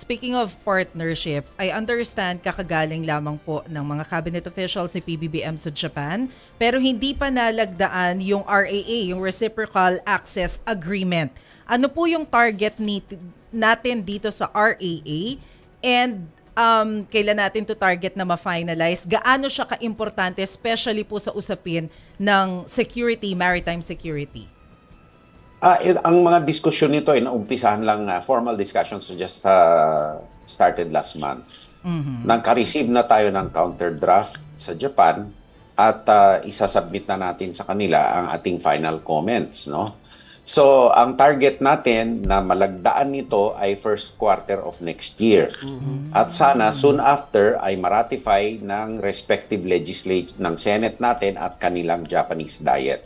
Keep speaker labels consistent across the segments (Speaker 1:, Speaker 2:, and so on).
Speaker 1: speaking of partnership, I understand kakagaling lamang po ng mga cabinet officials ni PBBM sa Japan, pero hindi pa nalagdaan yung RAA, yung Reciprocal Access Agreement. Ano po yung target ni, natin dito sa RAA and um, kailan natin to target na ma-finalize? Gaano siya ka-importante, especially po sa usapin ng security, maritime security?
Speaker 2: Ah, il- ang mga diskusyon nito ay naumpisahan lang, ah, formal discussions just ah, started last month. Nagka-receive na tayo ng counter draft sa Japan at ah, isasubmit na natin sa kanila ang ating final comments, no? So, ang target natin na malagdaan nito ay first quarter of next year. At sana soon after ay maratify ng respective legislature ng Senate natin at kanilang Japanese Diet.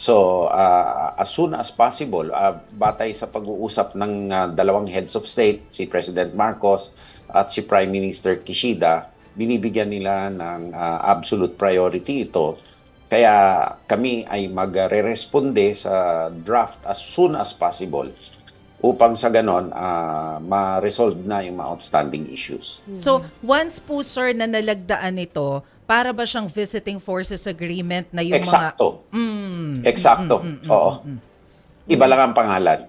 Speaker 2: So, uh, as soon as possible, uh, batay sa pag-uusap ng uh, dalawang heads of state, si President Marcos at si Prime Minister Kishida, binibigyan nila ng uh, absolute priority ito. Kaya kami ay magre-responde sa draft as soon as possible upang sa ganon uh, ma-resolve na yung mga outstanding issues.
Speaker 1: So, once po sir na nalagdaan ito, para ba siyang visiting forces agreement na yung mga...
Speaker 2: Eksakto. Eksakto. Oo. Iba lang ang pangalan.